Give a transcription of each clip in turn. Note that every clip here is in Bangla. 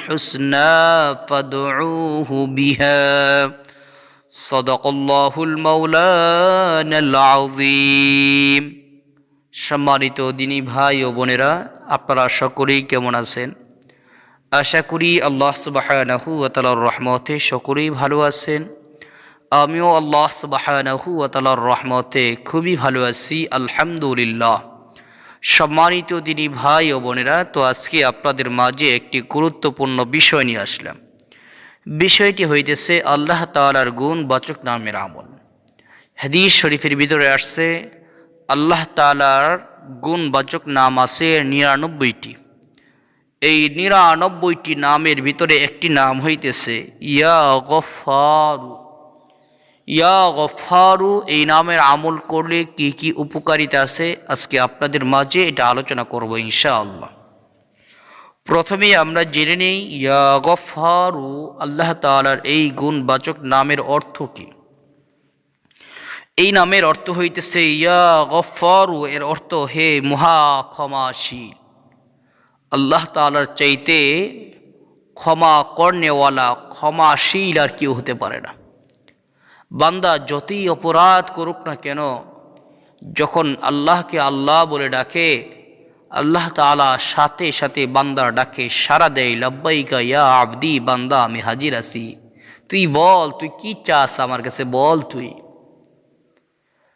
الحسنى فادعوه بها صدق الله المولانا العظيم সম্মানিত দিনী ভাই ও বোনেরা আপনারা সকলেই কেমন আছেন আশা করি আল্লাহ সুবাহানাহু তালার রহমতে সকলেই ভালো আছেন আমিও আল্লাহ সুবাহানাহু তালার রহমতে খুবই ভালো আছি আলহামদুলিল্লাহ সম্মানিত দিনী ভাই ও বোনেরা, তো আজকে আপনাদের মাঝে একটি গুরুত্বপূর্ণ বিষয় নিয়ে আসলাম। বিষয়টি হইতেছে আল্লাহ তালার গুণ বাচক নামের আমল। হাদিস শরীফের ভিতরে আসছে, আল্লাহ তালার গুণ বাচক নাম আছে নিরানব্বইটি। এই নিরানব্বইটি নামের ভিতরে একটি নাম হইতেছে, ইয়া গফারু ইয়া গফারু, এই নামের আমল করলে কি কি উপকারিতা আছে? আজকে আপনাদের মাঝে এটা আলোচনা করব ইনশাআল্লাহ। প্রথমেই আমরা জেনে নেই, ইয়া গফারু, আল্লাহ তালার এই গুণবাচক নামের অর্থ কি? এই নামের অর্থ হইতেছে, ইয়া গফারু, এর অর্থ হে মহা ক্ষমাশীল আল্লাহ তালার চাইতে ক্ষমা কর্নেওয়ালা, ক্ষমাশীল আর কেউ হতে পারে না। বান্দা যতই অপরাধ করুক না কেন, যখন আল্লাহকে আল্লাহ বলে ডাকে, আল্লাহ তালা সাথে সাথে বান্দার ডাকে সারা দেয়, লব্বাইকা ইয়া আবদি, বান্দা, আমি হাজির আছি। তুই বল, তুই কি চাস আমার কাছে? বল তুই।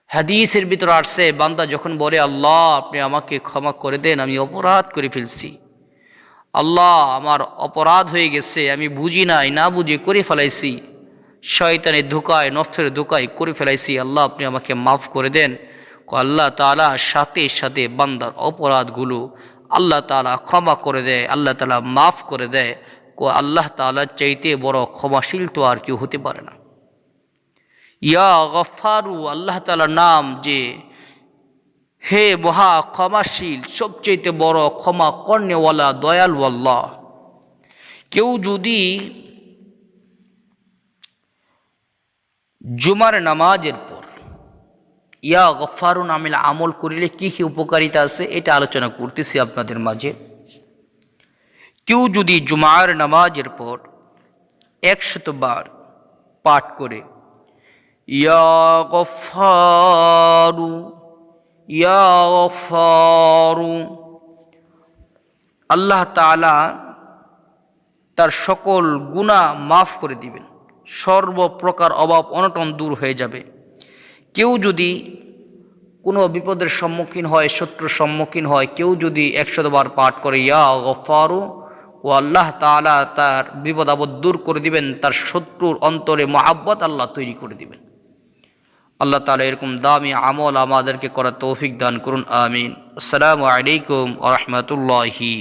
হাদিসের ভিতর আসছে, বান্দা যখন বলে, আল্লাহ, আপনি আমাকে ক্ষমা করে দেন, আমি অপরাধ করে ফেলছি। আল্লাহ, আমার অপরাধ হয়ে গেছে, আমি বুঝি নাই, না বুঝে করে ফেলাইছি। শয়তানের ধোকায়, নফসের ধোকায় করে ফেলাইছি। আল্লাহ, আপনি আমাকে মাফ করে দেন। আল্লাহ তালা সাথে সাথে বান্দার অপরাধগুলো আল্লাহ তালা ক্ষমা করে দেয়, আল্লাহ তালা মাফ করে দেয়। কো আল্লাহ তালার চাইতে বড় ক্ষমাশীল তো আর কেউ হতে পারে না। ইয়া গফারু আল্লাহ তালার নাম যে, হে মহা ক্ষমাশীল সবচেয়ে বড় ক্ষমা কর্ণেওয়ালা দয়ালু আল্লাহ। কেউ যদি জুমার নামাজের পর। ইয়া গফারু নামিল আমল করিলে কি কী উপকারিতা আছে? এটা আলোচনা করতেছি আপনাদের মাঝে। কেউ যদি জুমার নামাজের পর একশতবার পাঠ করে, ইয়া গফারু ইয়া গফারু আল্লাহ তালা তার সকল গুণা মাফ করে দিবেন। সর্বপ্রকার অভাব অনটন দূর হয়ে যাবে। কেউ যদি কোনো বিপদের সম্মুখীন হয়, শত্রুর সম্মুখীন হয়, কেউ যদি একশতবার পাঠ করে, ইয়া গফারু ও আল্লাহ তালা তার বিপদ আপদ দূর করে দিবেন, তার শত্রুর অন্তরে মহাব্বত আল্লাহ তৈরি করে দিবেন। আল্লাহ তালা এরকম দামি আমল আমাদেরকে করা তৌফিক দান করুন, আমিন। আসসালামু আলাইকুম আ রহমতুল্লাহি